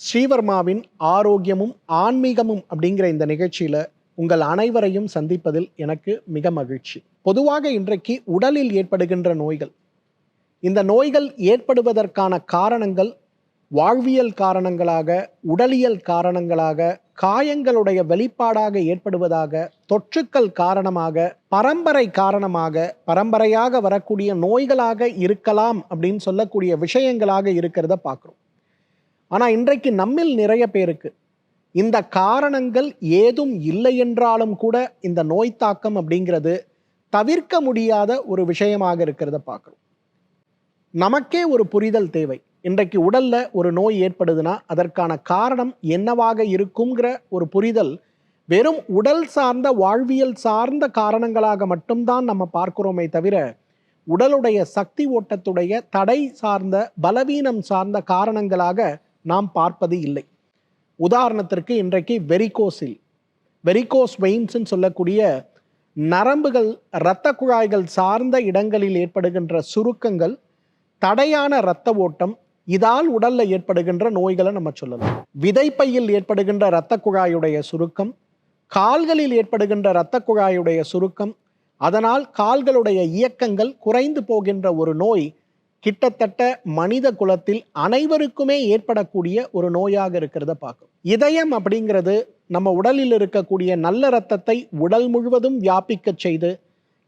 ஸ்ரீவர்மாவின் ஆரோக்கியமும் ஆன்மீகமும் அப்படிங்கிற இந்த நிகழ்ச்சியில் உங்கள் அனைவரையும் சந்திப்பதில் எனக்கு மிக மகிழ்ச்சி. பொதுவாக இன்றைக்கு உடலில் ஏற்படுகின்ற நோய்கள். இந்த நோய்கள் ஏற்படுவதற்கான காரணங்கள் வாழ்வியல் காரணங்களாக உடலியல் காரணங்களாக காயங்களுடைய வெளிப்பாடாக ஏற்படுவதாக தொற்றுக்கள் காரணமாக பரம்பரை காரணமாக பரம்பரையாக வரக்கூடிய நோய்களாக இருக்கலாம் அப்படின்னு சொல்லக்கூடிய விஷயங்களாக இருக்கிறத பார்க்குறோம். ஆனால் இன்றைக்கு நம்மில் நிறைய பேருக்கு இந்த காரணங்கள் ஏதும் இல்லை என்றாலும் கூட இந்த நோய் தாக்கம் அப்படிங்கிறது தவிர்க்க முடியாத ஒரு விஷயமாக இருக்கிறத பார்க்குறோம். நமக்கே ஒரு புரிதல் தேவை. இன்றைக்கு உடல்ல ஒரு நோய் ஏற்படுதுன்னா அதற்கான காரணம் என்னவாக இருக்குங்கிற ஒரு புரிதல் வெறும் உடல் சார்ந்த வாழ்வியல் சார்ந்த காரணங்களாக மட்டும்தான் நம்ம பார்க்கிறோமே தவிர உடலுடைய சக்தி ஓட்டத்துடைய தடை சார்ந்த பலவீனம் சார்ந்த காரணங்களாக நாம் பார்ப்பது இல்லை. உதாரணத்திற்கு இன்றைக்கு வெரிகோசில் வெரிகோஸ் வெயின்ஸ்ன்னு சொல்லக்கூடிய நரம்புகள் இரத்த குழாய்கள் சார்ந்த இடங்களில் ஏற்படுகின்ற சுருக்கங்கள் தடையான இரத்த ஓட்டம் இதால் உடல்ல ஏற்படுகின்ற நோய்களை நம்ம சொல்லலாம். விதைப்பையில் ஏற்படுகின்ற இரத்த குழாயுடைய சுருக்கம் கால்களில் ஏற்படுகின்ற இரத்த குழாயுடைய சுருக்கம் அதனால் கால்களுடைய இயக்கங்கள் குறைந்து போகின்ற ஒரு நோய் கிட்டத்தட்ட மனித குலத்தில் அனைவருக்குமே ஏற்படக்கூடிய ஒரு நோயாக இருக்கிறத பார்க்கும் இதயம் அப்படிங்கிறது நம்ம உடலில் இருக்கக்கூடிய நல்ல இரத்தத்தை உடல் முழுவதும் வியாபிக்கச் செய்து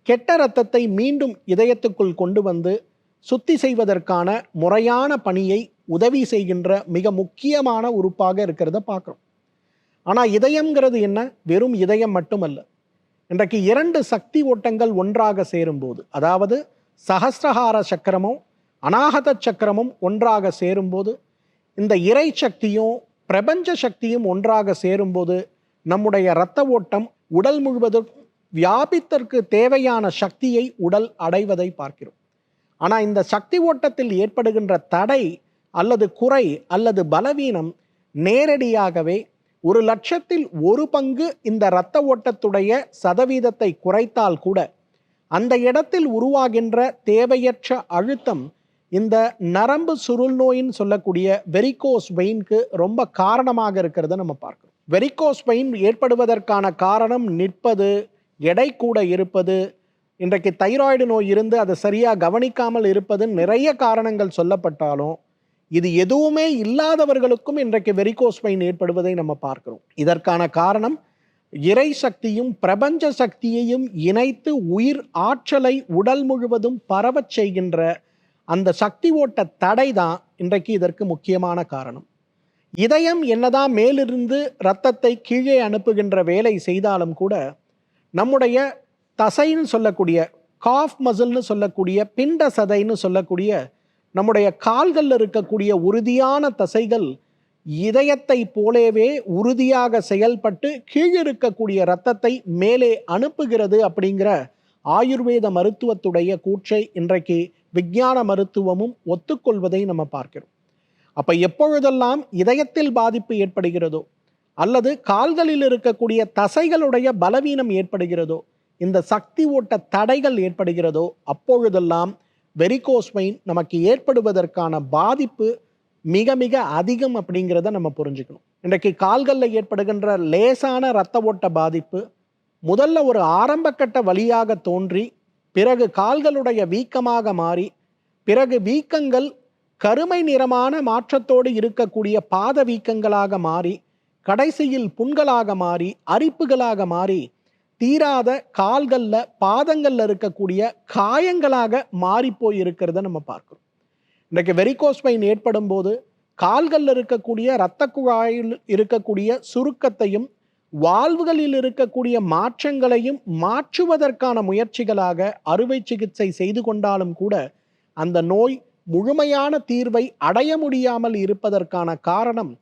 கெட்ட இரத்தத்தை மீண்டும் இதயத்துக்குள் கொண்டு வந்து சுத்தி செய்வதற்கான முறையான பணியை உதவி செய்கின்ற மிக முக்கியமான உறுப்பாக இருக்கிறத பார்க்குறோம் ஆனால் இதயம்ங்கிறது என்ன? வெறும் இதயம் மட்டுமல்ல. இன்றைக்கு இரண்டு சக்தி ஓட்டங்கள் ஒன்றாக சேரும்போது அதாவது சஹஸ்ரஹார சக்கரமும் அநாகத சக்கரமும் ஒன்றாக சேரும்போது இந்த இறை சக்தியும் பிரபஞ்ச சக்தியும் ஒன்றாக சேரும்போது நம்முடைய இரத்த ஓட்டம் உடல் முழுவதும் வியாபித்தற்கு தேவையான சக்தியை உடல் அடைவதை பார்க்கிறோம். ஆனால் இந்த சக்தி ஓட்டத்தில் ஏற்படுகின்ற தடை அல்லது குறை அல்லது பலவீனம் நேரடியாகவே ஒரு லட்சத்தில் ஒரு பங்கு இந்த இரத்த ஓட்டத்துடைய சதவீதத்தை குறைத்தால் கூட அந்த இடத்தில் உருவாகின்ற தேவையற்ற அழுத்தம் இந்த நரம்பு சுருள் நோயின்னு சொல்லக்கூடிய வெரிகோஸ் வெயின்க்கு ரொம்ப காரணமாக இருக்கிறத நம்ம பார்க்கணும் வெரிகோஸ் வெயின் ஏற்படுவதற்கான காரணம் நிற்பது எடை கூட இருப்பது இன்றைக்கு தைராய்டு நோய் இருந்து அதை சரியாக கவனிக்காமல் இருப்பது நிறைய காரணங்கள் சொல்லப்பட்டாலும் இது எதுவுமே இல்லாதவர்களுக்கும் இன்றைக்கு வெரிகோஸ் பெயின் ஏற்படுவதை நம்ம பார்க்கிறோம். இதற்கான காரணம் இறை சக்தியும் பிரபஞ்ச சக்தியையும் இணைத்து உயிர் ஆற்றலை உடல் முழுவதும் பரவச் செய்கின்ற அந்த சக்தி ஓட்ட தடை தான் இன்றைக்கு இதற்கு முக்கியமான காரணம். இதயம் என்னதான் மேலிருந்து இரத்தத்தை கீழே அனுப்புகின்ற வேலை செய்தாலும் கூட நம்முடைய தசைன்னு சொல்லக்கூடிய காஃப் மசில்னு சொல்லக்கூடிய பிண்ட சதைன்னு சொல்லக்கூடிய நம்முடைய கால்களில் இருக்கக்கூடிய உறுதியான தசைகள் இதயத்தை போலவே உறுதியாக செயல்பட்டு கீழிருக்கக்கூடிய இரத்தத்தை மேலே அனுப்புகிறது அப்படிங்கிற ஆயுர்வேத மருத்துவத்துடைய கூற்றை இன்றைக்கு விஞ்ஞான மருத்துவமும் ஒத்துக்கொள்வதை நம்ம பார்க்கிறோம். அப்ப எப்பொழுதெல்லாம் இதயத்தில் பாதிப்பு ஏற்படுகிறதோ அல்லது கால்களில் இருக்கக்கூடிய தசைகளுடைய பலவீனம் ஏற்படுகிறதோ இந்த சக்தி ஓட்ட தடைகள் ஏற்படுகிறதோ அப்பொழுதெல்லாம் வெரிகோஸ் நமக்கு ஏற்படுவதற்கான பாதிப்பு மிக மிக அதிகம் அப்படிங்கிறத நம்ம புரிஞ்சுக்கணும். இன்றைக்கு கால்களில் ஏற்படுகின்ற லேசான இரத்த ஓட்ட பாதிப்பு முதல்ல ஒரு ஆரம்பக்கட்ட வழியாக தோன்றி பிறகு கால்களுடைய வீக்கமாக மாறி பிறகு வீக்கங்கள் கருமை நிறமான மாற்றத்தோடு இருக்கக்கூடிய பாத வீக்கங்களாக மாறி கடைசியில் புண்களாக மாறி அரிப்புகளாக மாறி தீராத கால்களில் பாதங்கள்ல இருக்கக்கூடிய காயங்களாக மாறிப்போய் இருக்கிறத நம்ம பார்க்குறோம். இன்றைக்கு வெரிகோஸ் பெயின் ஏற்படும் போது கால்களில் இருக்கக்கூடிய இரத்த குழாயில் இருக்கக்கூடிய சுருக்கத்தையும் வாழ்வுகளில் இருக்கக்கூடிய மாற்றங்களையும் மாற்றுவதற்கான முயற்சிகளாக அறுவை சிகிச்சை செய்து கொண்டாலும் கூட அந்த நோய் முழுமையான தீர்வை அடைய முடியாமல் இருப்பதற்கான காரணம்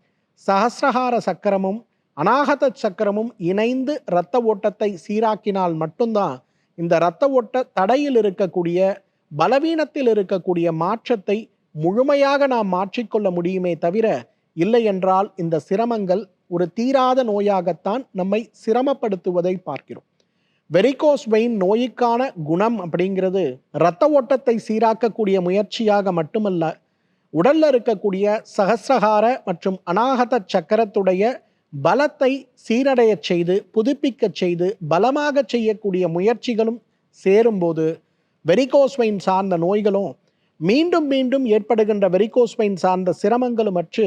சஹசிரஹார சக்கரமும் அநாகத சக்கரமும் இணைந்து இரத்த ஓட்டத்தை சீராக்கினால் மட்டும்தான் இந்த இரத்த ஓட்ட தடையில் இருக்கக்கூடிய பலவீனத்தில் இருக்கக்கூடிய மாற்றத்தை முழுமையாக நாம் மாற்றிக்கொள்ள முடியுமே தவிர இல்லை என்றால் இந்த சிரமங்கள் ஒரு தீராத நோயாகத்தான் நம்மை சிரமப்படுத்துவதை பார்க்கிறோம். வெரிகோஸ் வெயின் நோய்க்கான குணம் அப்படிங்கிறது இரத்த ஓட்டத்தை சீராக்கக்கூடிய முயற்சியாக மட்டுமல்ல உடல்ல இருக்கக்கூடிய சகசிரகார மற்றும் அநாகத சக்கரத்துடைய பலத்தை சீரடைய செய்து புதுப்பிக்க செய்து பலமாக செய்யக்கூடிய முயற்சிகளும் சேரும்போது வெரிகோஸ்வைன் சார்ந்த நோய்களும் மீண்டும் மீண்டும் ஏற்படுகின்ற வெரிகோஸ்வைன் சார்ந்த சிரமங்களும் அற்று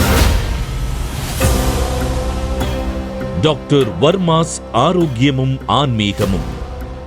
டாக்டர் வர்மாஸ் ஆரோக்கியமும் ஆன்மீகமும்.